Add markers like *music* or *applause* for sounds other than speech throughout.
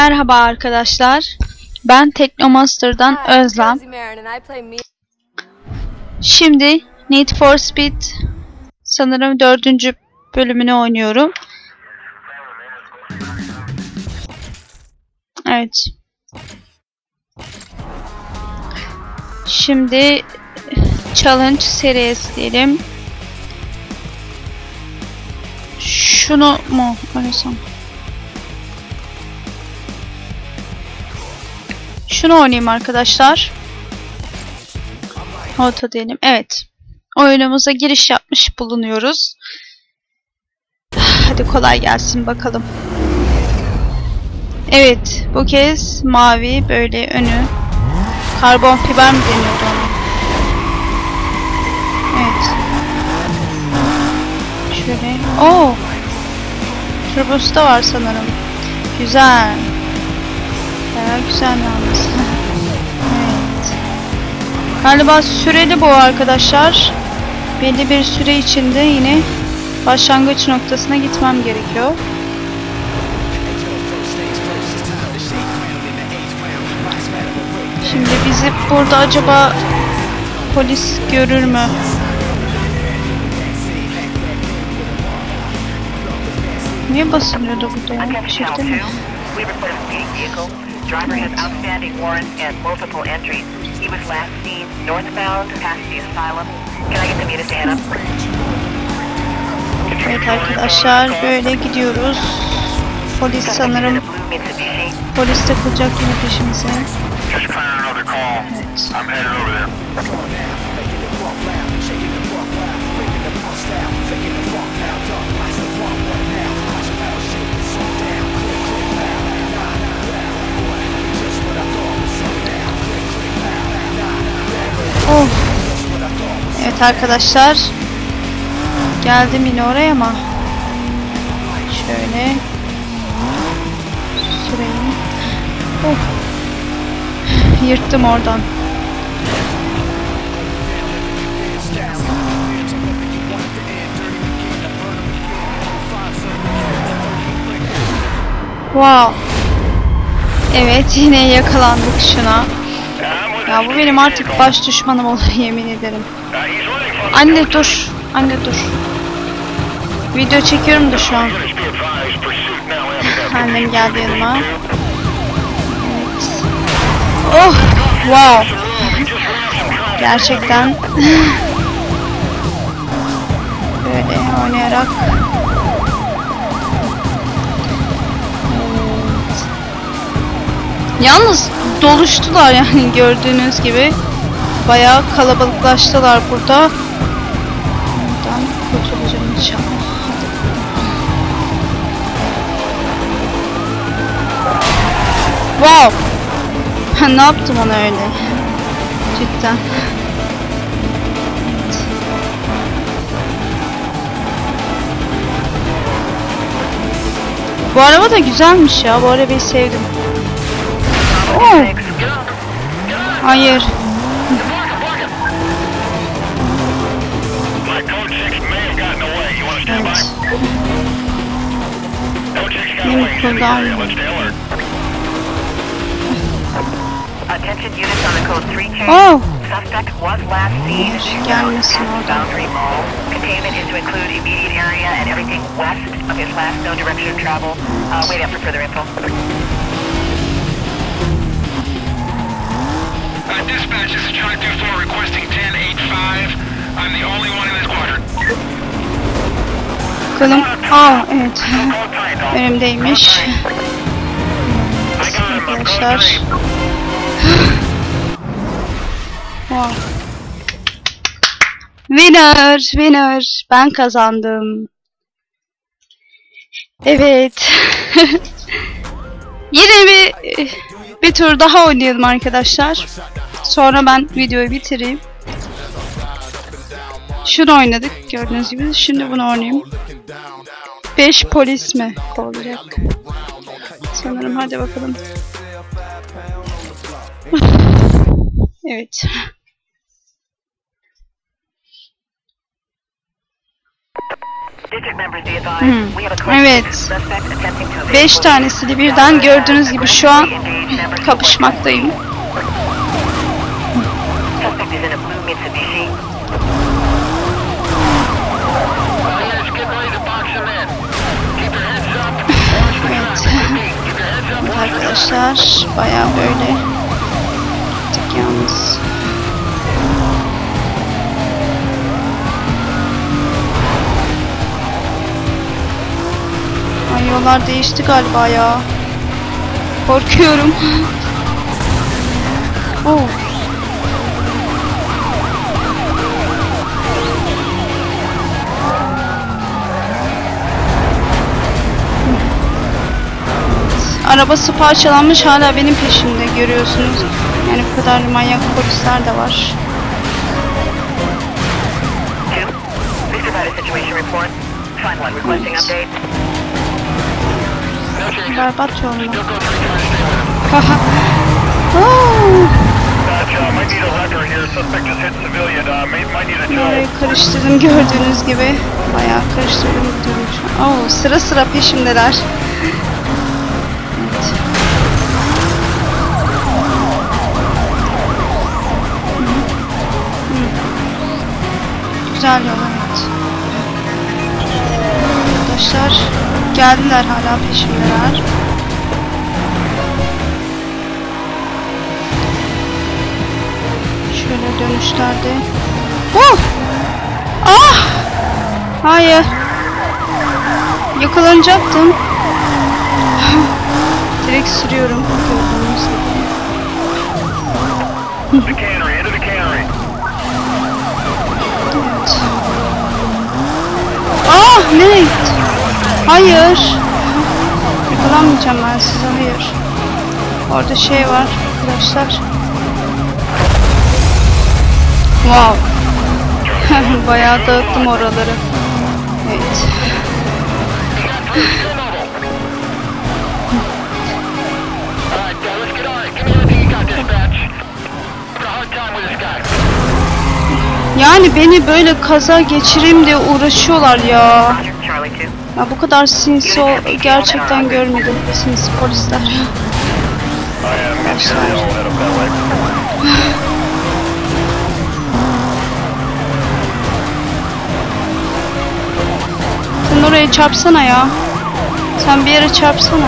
Merhaba arkadaşlar. Ben Teknomaster'dan Özlem. Şimdi Need for Speed sanırım dördüncü bölümünü oynuyorum. Evet. Şimdi challenge serisi diyelim. Şunu mu oynasam? Şunu oynayayım arkadaşlar. Auto diyelim. Evet. Oyunumuza giriş yapmış bulunuyoruz. Hadi kolay gelsin bakalım. Evet. Bu kez mavi böyle önü. Karbon fiber mi deniyordu ona? Evet. Şöyle. Oo. Turbosu da var sanırım. Güzel. Bayağı güzel yalnız. Galiba süreli bu arkadaşlar. Belli bir süre içinde yine başlangıç noktasına gitmem gerekiyor. Şimdi bizi burada acaba polis görür mü? Niye basılıyordu burada ya? Attention Shift'e Channel mi? 2. A speeding vehicle. Driver has outstanding warrants and multiple entries. He was last seen northbound past the asylum. Can I get the meter to head up? Evet arkadaşlar böyle gidiyoruz. Polis sanırım Blue Mitsubishi. polis takılacak yine peşimize. Just clearing another call. Evet. Arkadaşlar. Geldim yine oraya ama. Şöyle. Süreyim. Oh. Yırttım oradan. Wow. Evet yine yakalandık şuna. Ya bu benim artık baş düşmanım oldu *laughs* yemin ederim. Anne dur. Anne dur. Video çekiyorum da şu an. *laughs* Annem geldi yanıma. Evet. Oh! Wow! Gerçekten. *laughs* Böyle oynayarak. Yalnız doluştular yani *laughs* gördüğünüz gibi. Bayağı kalabalıklaştılar burada. Buradan kurtulacağım inşallah. Wow! *laughs* ne yaptım ona öyle? Cidden. Bu araba da güzelmiş ya. Bu arabayı sevdim. Stand Evet. by? Code 6 got Benim away. He's in the kodum. area. Let's stay alert. Attention units on the code 3 chain. Oh! Suspect was last seen Gelmesin past the oradan. Boundary Mall. Containment is to include immediate area and everything west of his last known direction of travel. Uh, wait up for further info. Uh, dispatch, this is Charlie 24 requesting 1085. I'm the only one in this quadrant. Bakalım. Aa evet. Önümdeymiş. Code Arkadaşlar. Wow. Winner, winner. Ben kazandım. Evet. *laughs* Yine bir bir tur daha oynayalım arkadaşlar. Sonra ben videoyu bitireyim. Şunu oynadık gördüğünüz gibi. Şimdi bunu oynayayım. 5 polis mi olacak? Sanırım hadi bakalım. *laughs* Evet. Hmm. Evet. Beş tanesini birden gördüğünüz gibi şu an kapışmaktayım. Arkadaşlar baya böyle gittik yalnız. Ay yollar değişti galiba ya. Korkuyorum. *laughs* oh. Arabası parçalanmış hala benim peşimde görüyorsunuz. Yani bu kadar manyak polisler de var. Berbat them. Haha. Orayı karıştırdım gördüğünüz gibi. Bayağı karıştırdım. Oo, sıra sıra peşimdeler. Güzel yol evet. Arkadaşlar geldiler hala peşimdeler. Şöyle dönüşlerde. Oh! Ah! Hayır. Yakalanacaktım. *laughs* Direkt sürüyorum. Gördüğünüz. Nereye gitti? Hayır. Yakalanmayacağım ben size. Hayır. Orada şey var arkadaşlar. Wow. *laughs* Bayağı dağıttım oraları. Evet. Yani beni böyle kaza geçireyim diye uğraşıyorlar ya. Roger, Charlie 2. Ya bu kadar sinsi ol gerçekten görmedim. Sinsi polisler. Sen oraya çarpsana ya. Sen bir yere çarpsana.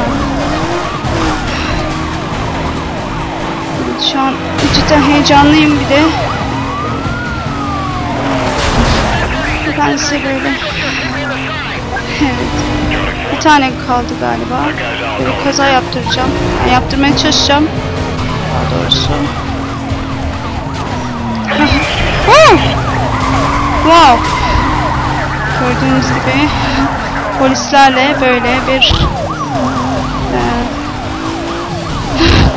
Şu an cidden heyecanlıyım bir de. Size böyle... Evet. Bir tane kaldı galiba. Böyle kaza yaptıracağım. Yani yaptırmaya çalışacağım. Daha doğrusu. Wow. Gördüğünüz gibi polislerle böyle bir e,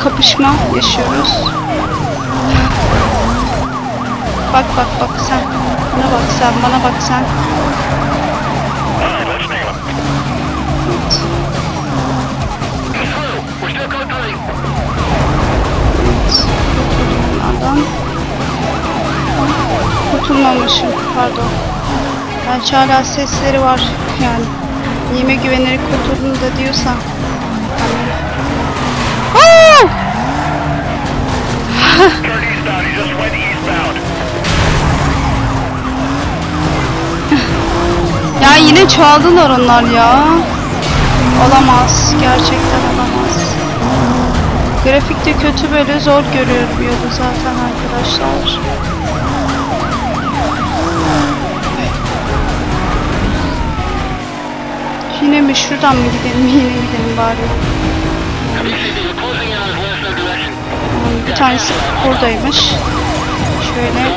*laughs* kapışma yaşıyoruz. Bak bak bak sen. Bana bak sen, bana bak sen. Bunlardan. Kurtulmamışım. Pardon. Belki hala sesleri var. Yani yeme güvenerek kurtuldum da diyorsan. Yine çaldılar onlar ya. Olamaz. Gerçekten olamaz. Grafikte kötü böyle zor görünüyordu zaten arkadaşlar. Yine mi şuradan mı gidelim yine gidelim bari. Bir tanesi buradaymış. Şöyle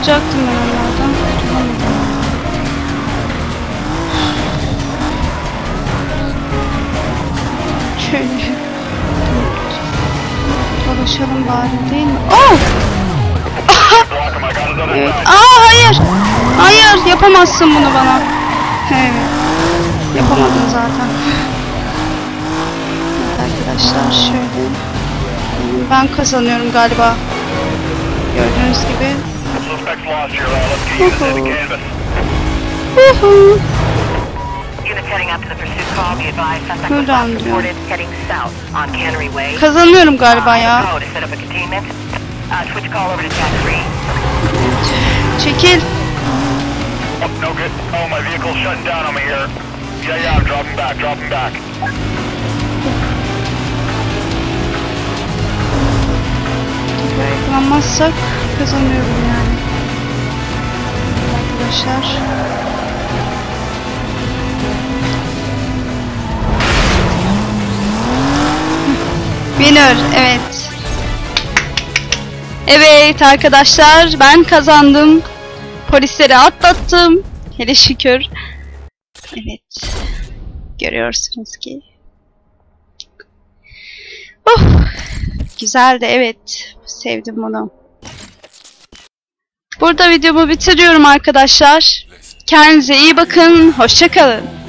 Kurtulacaktım ben onlardan. Kurtulamadım. *laughs* Şöyle. Dolaşalım bari değil mi? Oh! Evet. Aa hayır. Hayır yapamazsın bunu bana. Evet. Yapamadın zaten. Evet arkadaşlar şöyle. Ben kazanıyorum galiba. Gördüğünüz gibi. Suspect's lost here. Uh, let's get units into canvas. Huhu. Units heading out to the pursuit call. Be advised, suspect was Buradan last reported heading south on Cannery Way. Kazanıyorum galiba ya. Go to set up a containment. Uh, switch call over to Jack 3. Çekil. Oh, no good. Oh, my vehicle's shutting down on me here. Yeah, yeah, I'm dropping back, dropping back. Tekrar yakalanmazsak kazanıyorum yani. Arkadaşlar. Winner, evet. Evet arkadaşlar, ben kazandım. Polisleri atlattım. Hele şükür. Evet. Görüyorsunuz ki. Oh, güzeldi evet. Sevdim bunu. Burada videomu bitiriyorum arkadaşlar. Kendinize iyi bakın. Hoşçakalın.